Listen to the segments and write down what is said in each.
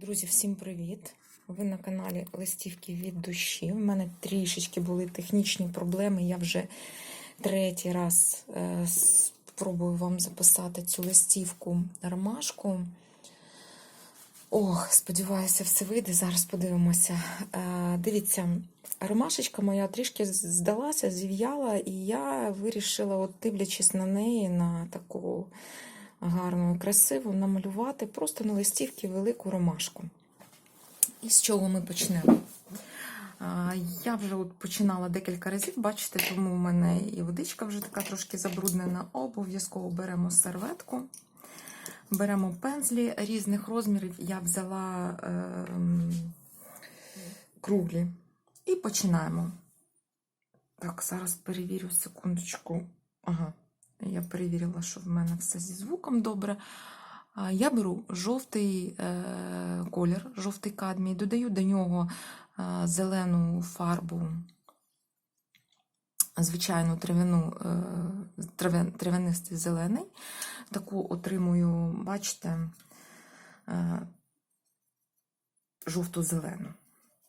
Друзі, всім привіт! Ви на каналі Листівки від душі. У мене трішечки були технічні проблеми. Я вже третій раз е, спробую вам записати цю листівку ромашку. Ох, сподіваюся, все вийде. Зараз подивимося. Е, дивіться, ромашечка моя трішки здалася, зів'яла, і я вирішила, от дивлячись на неї, на таку гарну і красиву, намалювати просто на листівці велику ромашку. І з чого ми почнемо? Я вже от починала декілька разів, бачите, тому у мене і водичка вже така трошки забруднена. Обов'язково беремо серветку, беремо пензлі різних розмірів. Я взяла е, круглі і починаємо. Так, зараз перевірю секундочку. Ага, я перевірила, що в мене все зі звуком добре. Я беру жовтий е, колір, жовтий кадмій, додаю до нього е, зелену фарбу, звичайну трав'яну, е, трав'янистий зелений. Таку отримую, бачите, жовто-зелену.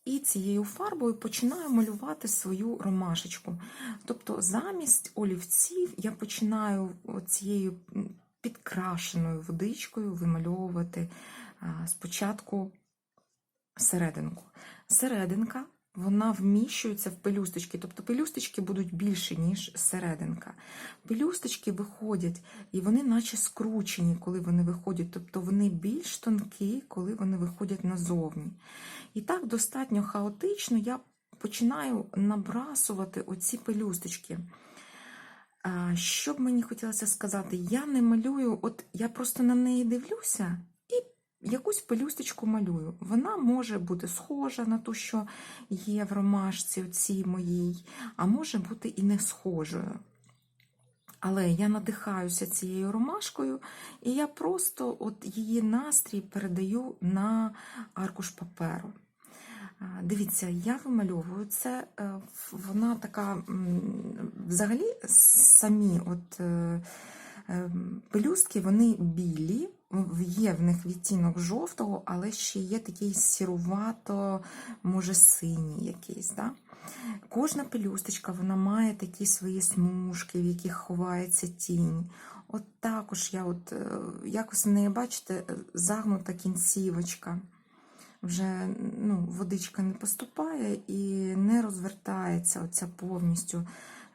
І цією фарбою починаю малювати свою ромашечку. Тобто, замість олівців я починаю цією підкрашеною водичкою вимальовувати спочатку серединку. Серединка вона вміщується в пелюсточки, тобто пелюсточки будуть більші, ніж серединка. Пелюсточки виходять, і вони наче скручені, коли вони виходять, тобто вони більш тонкі, коли вони виходять назовні. І так достатньо хаотично я починаю набрасувати оці пелюсточки. Що б мені хотілося сказати, я не малюю, от я просто на неї дивлюся якусь пелюсточку малюю. Вона може бути схожа на ту, що є в ромашці цій моїй, а може бути і не схожою. Але я надихаюся цією ромашкою, і я просто от її настрій передаю на аркуш паперу. Дивіться, я вимальовую це, е, вона така, взагалі, самі от е, пелюстки, вони білі, є в них відтінок жовтого, але ще є такий сірувато, може, синій якийсь. Да? Кожна пелюсточка вона має такі свої смужки, в яких ховається тінь. От також я от, якось в неї, бачите, загнута кінцівочка вже ну, водичка не поступає і не розвертається оця повністю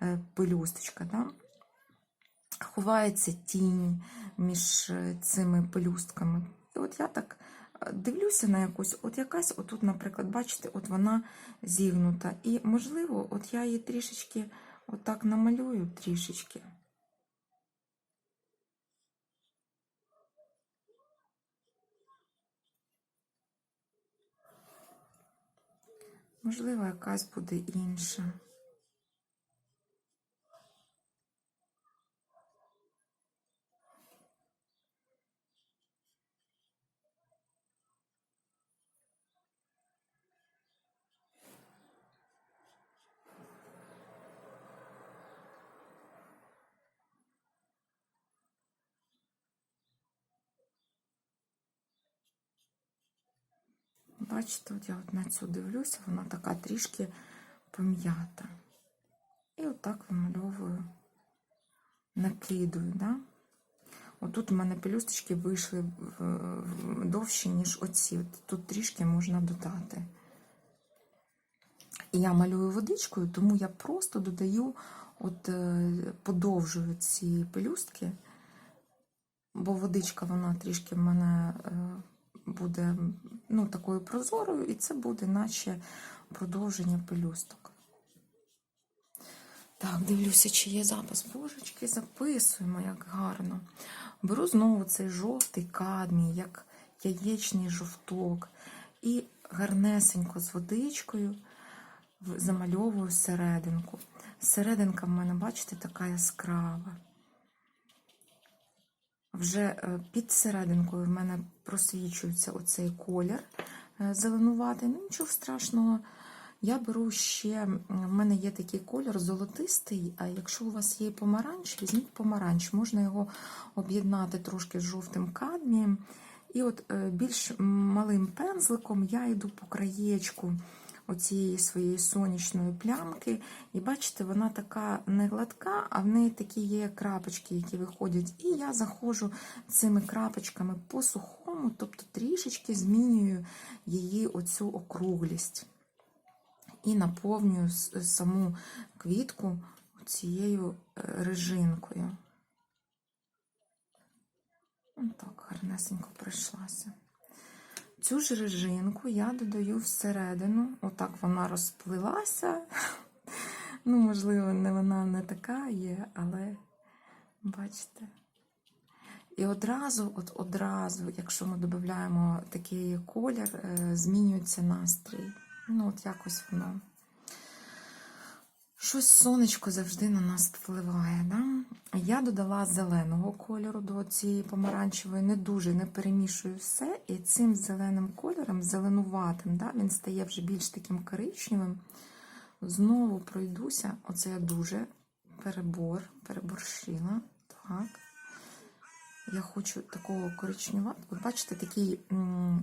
е, пелюсточка. Да? Ховається тінь між е, цими пелюстками. І от я так е, дивлюся на якусь, от якась, отут, наприклад, бачите, от вона зігнута. І, можливо, от я її трішечки отак намалюю трішечки. Можливо, якась буде інша. Бачите, от я от на цю дивлюся, вона така трішки пом'ята. І отак вимальовую, накидую. Да? Отут у мене пелюсточки вийшли довші, ніж оці. От Тут трішки можна додати. І я малюю водичкою, тому я просто додаю, от е, подовжую ці пелюстки, бо водичка, вона трішки в мене. Буде ну, такою прозорою, і це буде наче продовження пелюсток. Так, дивлюся, чи є запис. Божечки, записуємо, як гарно. Беру знову цей жовтий кадмій, як яєчний жовток, і гарнесенько з водичкою замальовую серединку. Серединка в мене, бачите, така яскрава. Вже е, під серединкою в мене просвічується оцей колір е, зеленуватий. Ну, нічого страшного. Я беру ще, в мене є такий колір золотистий, а якщо у вас є помаранч, візьміть помаранч, можна його об'єднати трошки з жовтим кадмієм І от е, більш малим пензликом я йду по краєчку оцієї своєї сонячної плямки. І бачите, вона така не гладка, а в неї такі є крапочки, які виходять. І я заходжу цими крапочками по сухому, тобто трішечки змінюю її оцю округлість. І наповнюю саму квітку цією е, режинкою. Так, гарнесенько пройшлася. Цю ж режинку я додаю всередину. Отак вона розплилася. Ну, можливо, не вона не така є, але бачите. І одразу, от одразу, якщо ми додаємо такий колір, е, змінюється настрій. Ну, от якось воно. Щось сонечко завжди на нас впливає. Да? Я додала зеленого кольору до цієї помаранчевої, не дуже не перемішую все. І цим зеленим кольором, зеленуватим, да, він стає вже більш таким коричневим. Знову пройдуся. Оце я дуже перебор, переборщила. Так. Я хочу такого коричневого. От бачите, такий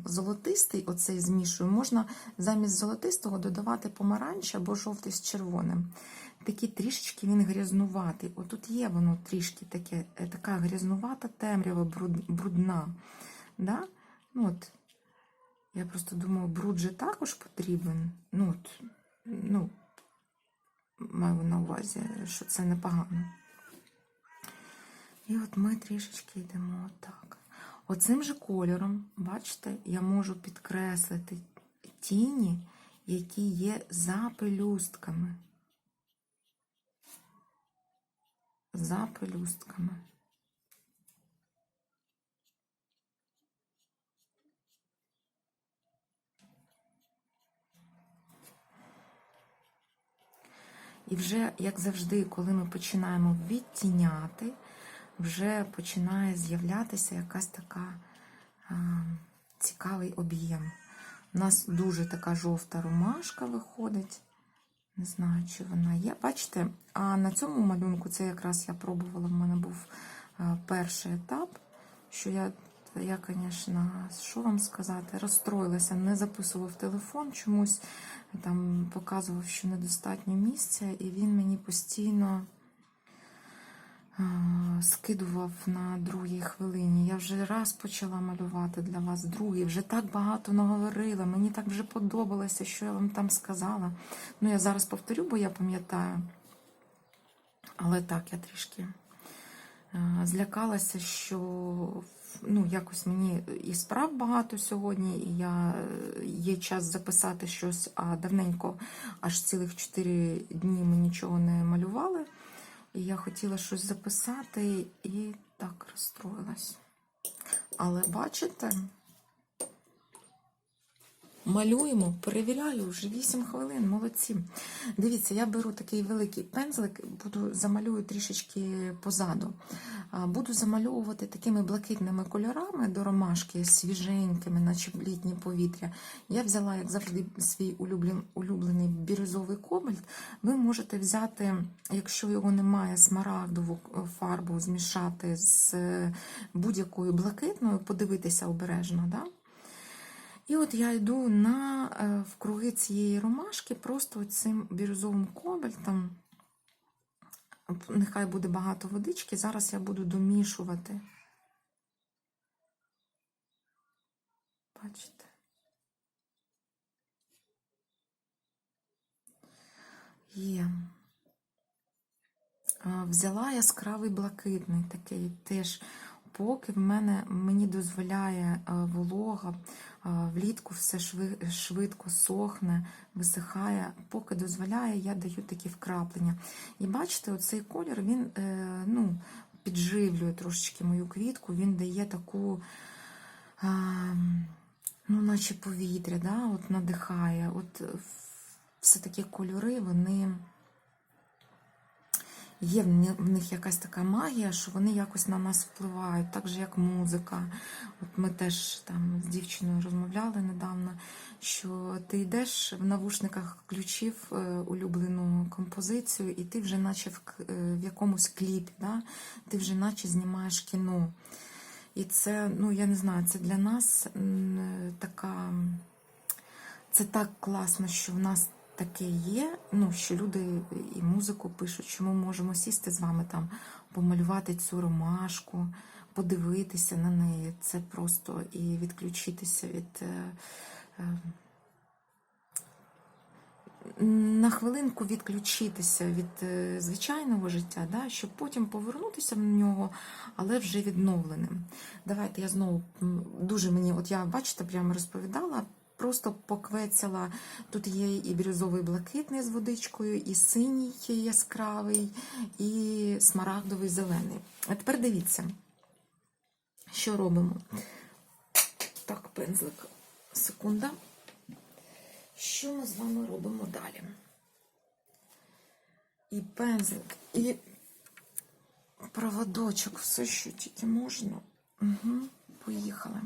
золотистий, оцей змішую. Можна замість золотистого додавати помаранч або жовтий з червоним. Такий трішечки він грязнуватий. Отут є воно трішки таке, е, така грязнувата темрява, бруд- брудна. Да? Ну, от, я просто думаю, бруд же також потрібен. Ну, от, ну, маю на увазі, що це непогано. І от ми трішечки йдемо отак. Оцим же кольором, бачите, я можу підкреслити тіні, які є за пелюстками. За пелюстками. І вже, як завжди, коли ми починаємо відтіняти, вже починає з'являтися якась така а, цікавий об'єм. У нас дуже така жовта ромашка виходить. Не знаю, чи вона є. Бачите, а на цьому малюнку це якраз я пробувала, в мене був перший етап, що я, я, звісно, що вам сказати, розстроїлася, не записував телефон чомусь, там показував, що недостатньо місця, і він мені постійно скидував на другій хвилині. Я вже раз почала малювати для вас другий, вже так багато наговорила, мені так вже подобалося, що я вам там сказала. Ну, я зараз повторю, бо я пам'ятаю. Але так, я трішки злякалася, що ну, якось мені і справ багато сьогодні, і я є час записати щось, а давненько аж цілих 4 дні ми нічого не малювали. І я хотіла щось записати і так розстроїлась. Але бачите, малюємо, перевіряю вже 8 хвилин, молодці. Дивіться, я беру такий великий пензлик, буду замалюю трішечки позаду. Буду замальовувати такими блакитними кольорами до ромашки, свіженькими, наче літнє повітря. Я взяла, як завжди, свій улюблен- улюблений бірюзовий кобальт. Ви можете взяти, якщо його немає, смарагдову фарбу змішати з будь-якою блакитною, подивитися обережно. Да? І от я йду на е, в круги цієї ромашки просто цим бірюзовим кобальтом. Нехай буде багато водички. Зараз я буду домішувати. Бачите? Є. Взяла яскравий блакитний такий теж, поки в мене мені дозволяє волога, влітку все швидко сохне, висихає. Поки дозволяє, я даю такі вкраплення. І бачите, оцей колір він е, ну, підживлює трошечки мою квітку, він дає таку. Ну, наче повітря, да? от надихає. От все-таки кольори, вони є в них якась така магія, що вони якось на нас впливають, так же як музика. От ми теж там з дівчиною розмовляли недавно, що ти йдеш в навушниках, включив е, улюблену композицію, і ти вже наче в, е, в якомусь кліпі, да? ти вже наче знімаєш кіно. І це, ну я не знаю, це для нас така. Це так класно, що в нас таке є. Ну, що люди і музику пишуть, що ми можемо сісти з вами там, помалювати цю ромашку, подивитися на неї. Це просто і відключитися від. е, е, на хвилинку відключитися від е, звичайного життя, да, щоб потім повернутися в нього, але вже відновленим. Давайте я знову дуже мені, от я бачите, прямо розповідала. Просто поквецяла. Тут є і бірюзовий блакитний з водичкою, і синій яскравий, і смарагдовий зелений. А тепер дивіться, що робимо. Так, пензлик. Секунда. Що ми з вами робимо далі? І пензлик, і проводочок, все, що тільки можна. Угу, поїхали.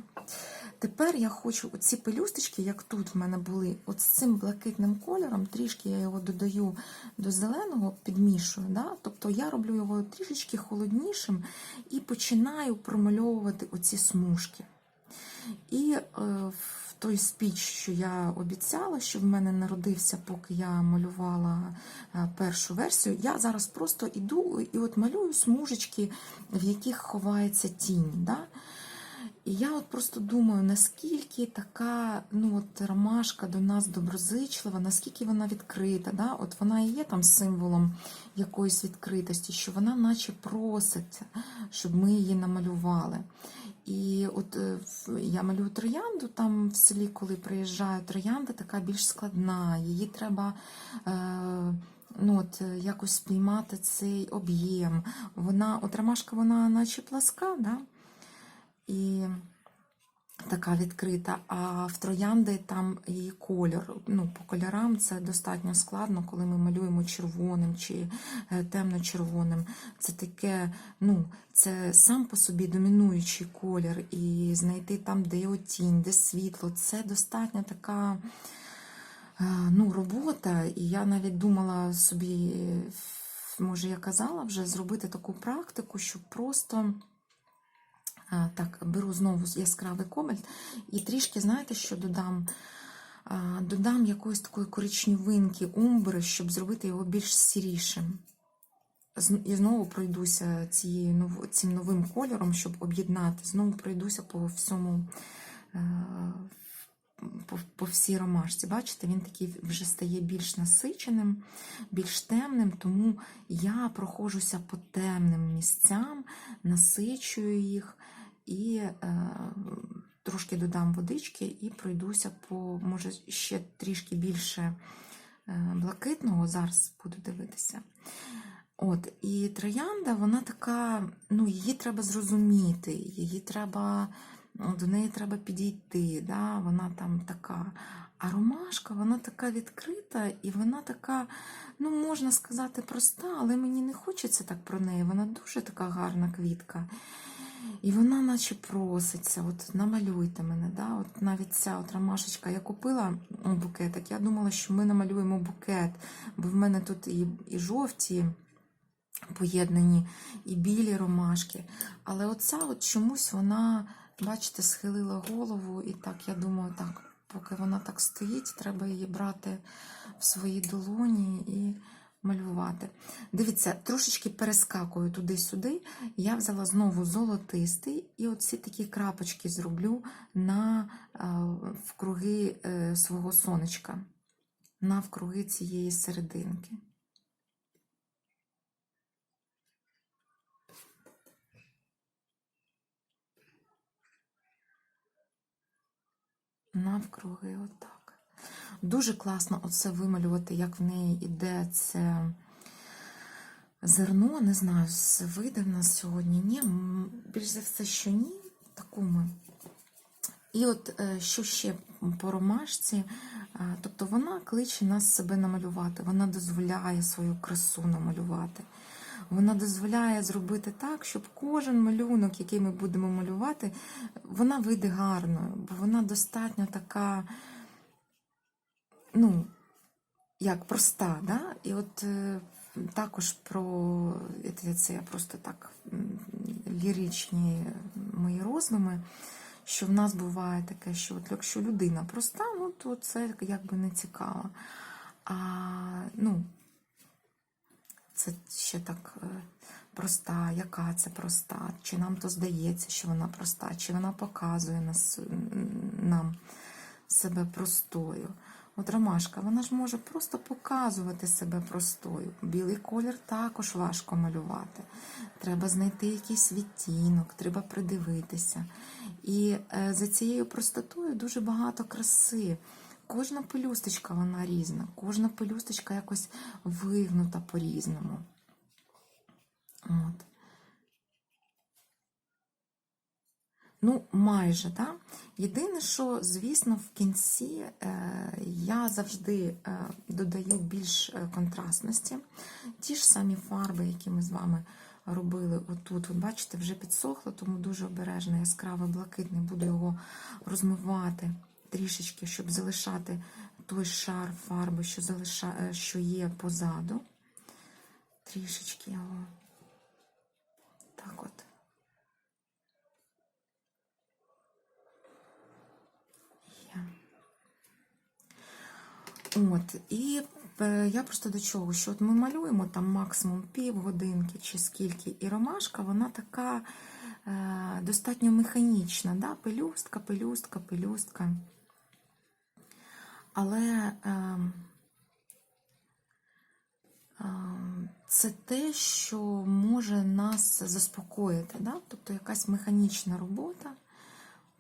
Тепер я хочу оці пелюсточки, як тут в мене були, от з цим блакитним кольором, трішки я його додаю до зеленого, підмішую. Да? Тобто я роблю його трішечки холоднішим і починаю промальовувати оці смужки. І е, в той спіч, що я обіцяла, що в мене народився, поки я малювала е, першу версію, я зараз просто іду і от малюю смужечки, в яких ховається тінь. Да? І я от просто думаю, наскільки така ну от ромашка до нас доброзичлива, наскільки вона відкрита. Да? От вона і є там символом якоїсь відкритості, що вона наче просить, щоб ми її намалювали. І от е, я малюю троянду там в селі, коли приїжджаю, троянда така більш складна, її треба. Е- Ну, от е, якось спіймати цей об'єм. Вона, от ромашка, вона наче пласка, да? І така відкрита. А в троянди там її кольор. Ну, по кольорам це достатньо складно, коли ми малюємо червоним чи е, темно-червоним. Це таке, ну, це сам по собі домінуючий колір, і знайти там, де його тінь, де світло. Це достатньо така. е, Ну, робота, і я навіть думала собі, може, я казала вже зробити таку практику, щоб просто Так, беру знову яскравий кобальт і трішки, знаєте, що додам? Додам якоїсь такої коричневинки, умбри, щоб зробити його більш сірішим. І знову пройдуся цією, цим новим кольором, щоб об'єднати. Знову пройдуся по всьому, е, по, по всій ромашці. Бачите, він такий вже стає більш насиченим, більш темним, тому я проходжуся по темним місцям, насичую їх і е, трошки додам водички і пройдуся по, може, ще трішки більше е, блакитного. Зараз буду дивитися. От, і троянда, вона така, ну, її треба зрозуміти, її треба, ну, до неї треба підійти. Да? Вона там така. А ромашка, вона така відкрита, і вона така, ну, можна сказати, проста, але мені не хочеться так про неї. Вона дуже така гарна квітка. І вона наче проситься, от намалюйте мене. Да? От навіть ця от ромашечка я купила букетик. Я думала, що ми намалюємо букет, бо в мене тут і, і жовті поєднані, і білі ромашки. Але оця от чомусь вона, бачите, схилила голову, і так, я думаю, так, поки вона так стоїть, треба її брати в свої долоні і малювати. Дивіться, трошечки перескакую туди-сюди. Я взяла знову золотистий, і оці такі крапочки зроблю на а, вкруги е, свого сонечка, навкруги цієї серединки. Навкруги, отак. Дуже класно оце вималювати, як в неї іде це зерно. Не знаю, вийде в нас сьогодні. Ні, більш за все, що ні. Таку ми. І от е, що ще по ромашці, Е, тобто вона кличе нас себе намалювати, вона дозволяє свою красу намалювати. Вона дозволяє зробити так, щоб кожен малюнок, який ми будемо малювати, вона вийде гарною, бо вона достатньо така, ну, як проста. Да? І от е, також про це, це я просто так ліричні мої роздуми, що в нас буває таке, що от якщо людина проста, ну то це якби не цікаво. А ну, це ще так е, проста, яка це проста, чи нам то здається, що вона проста, чи вона показує нас, нам себе простою. От ромашка, вона ж може просто показувати себе простою. Білий колір також важко малювати. Треба знайти якийсь відтінок, треба придивитися. І е, за цією простотою дуже багато краси. Кожна пелюсточка вона різна, кожна пелюсточка якось вигнута по-різному. От. Ну, майже, так. Да? Єдине, що, звісно, в кінці е, я завжди е, додаю більш е, контрастності. Ті ж самі фарби, які ми з вами робили отут. Ви бачите, вже підсохло, тому дуже обережно яскравий блакитний, буду його розмивати трішечки, щоб залишати той шар фарби, що, залиша... що є позаду. Трішечки його. Так от. Є. От, і е, я просто до чого, що от ми малюємо там максимум півгодинки чи скільки, і ромашка, вона така е, достатньо механічна, да? пелюстка, пелюстка, пелюстка. Але е, е, це те, що може нас заспокоїти. Да? Тобто якась механічна робота.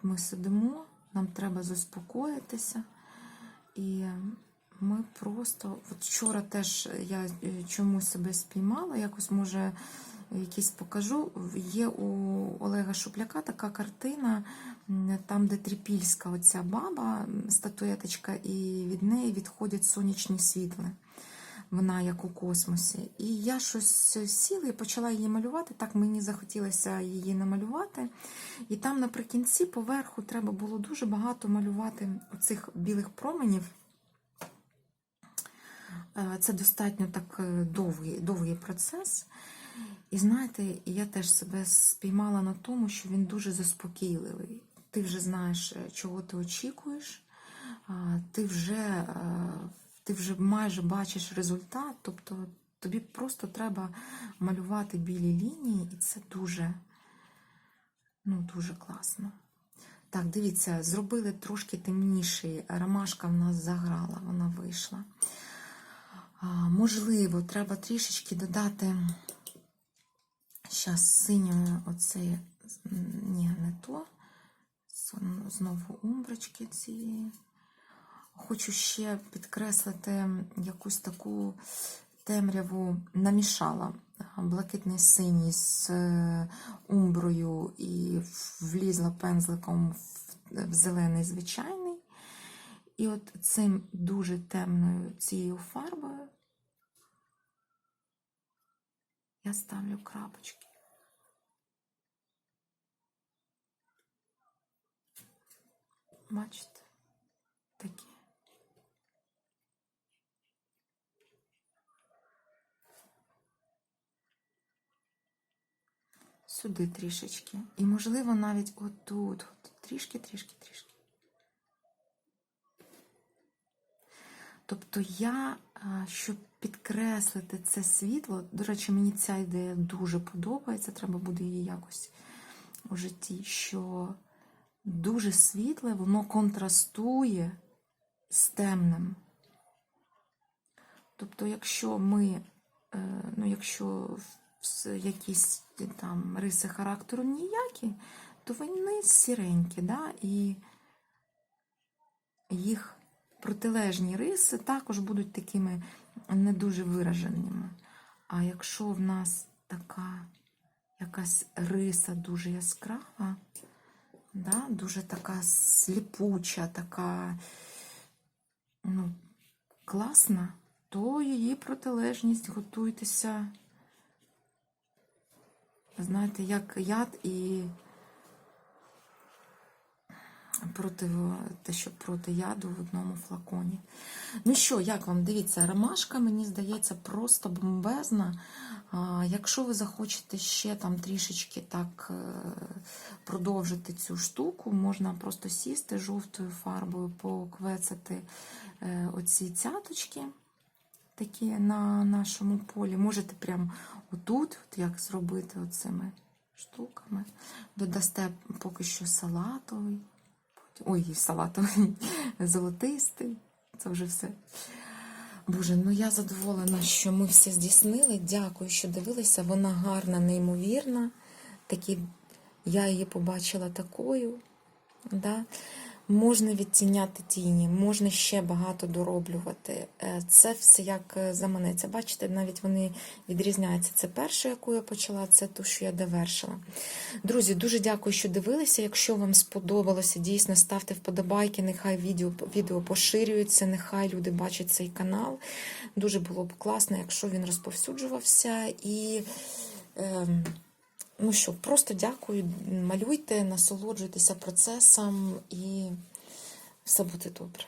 Ми сидимо, нам треба заспокоїтися. І ми просто. От вчора теж я е, чомусь себе спіймала, якось, може, якісь покажу. Є у Олега Шупляка така картина, там, де трипільська оця баба, статуеточка, і від неї відходять сонячні світла. Вона як у космосі. І я щось сіла і почала її малювати. Так мені захотілося її намалювати. І там наприкінці, поверху, треба було дуже багато малювати оцих білих променів. Е, Це достатньо так е, довгий, довгий процес. І знаєте, я теж себе спіймала на тому, що він дуже заспокійливий. Ти вже знаєш, е, чого ти очікуєш, ти вже, ти вже майже бачиш результат, тобто тобі просто треба малювати білі лінії, і це дуже, ну, дуже класно. Так, дивіться, зробили трошки темніший. Ромашка в нас заграла, вона вийшла. Можливо, треба трішечки додати зараз синьою оцеї, ні, не то. Знову умброчки цієї. Хочу ще підкреслити якусь таку темряву намішала блакитний синій з е, умброю і влізла пензликом в зелений звичайний. І от цим дуже темною цією фарбою я ставлю крапочки. Бачите? Такі. Сюди трішечки. І, можливо, навіть отут. От, трішки, трішки, трішки. Тобто я, щоб підкреслити це світло, до речі, мені ця ідея дуже подобається, треба буде її якось у житті, що дуже світле, воно контрастує з темним. Тобто, якщо ми, е, ну, якщо якісь там риси характеру ніякі, то вони сіренькі, да? і їх протилежні риси також будуть такими не дуже вираженими. А якщо в нас така якась риса дуже яскрава, да, дуже така сліпуча, така ну, класна, то її протилежність готуйтеся. Знаєте, як яд і проти, те, що проти яду в одному флаконі. Ну що, як вам? Дивіться, ромашка, мені здається, просто бомбезна. Якщо ви захочете ще там трішечки так е, продовжити цю штуку, можна просто сісти жовтою фарбою, поквецати е, оці цяточки такі на нашому полі. Можете прямо отут, от як зробити оцими штуками. Додасте поки що салатовий. Ой, салатовий, золотистий. Це вже все. Боже, ну я задоволена, що ми все здійснили. Дякую, що дивилися. Вона гарна, неймовірна. Такі, я її побачила такою. Да? Можна відтіняти тіні, можна ще багато дороблювати. Е, Це все як е, заманеться. Бачите, навіть вони відрізняються. Це перша, яку я почала, це ту, що я довершила. Друзі, дуже дякую, що дивилися. Якщо вам сподобалося, дійсно ставте вподобайки, нехай відео, відео поширюється, нехай люди бачать цей канал. Дуже було б класно, якщо він розповсюджувався. І ем, ну що, просто дякую, малюйте, насолоджуйтеся процесом і все буде добре.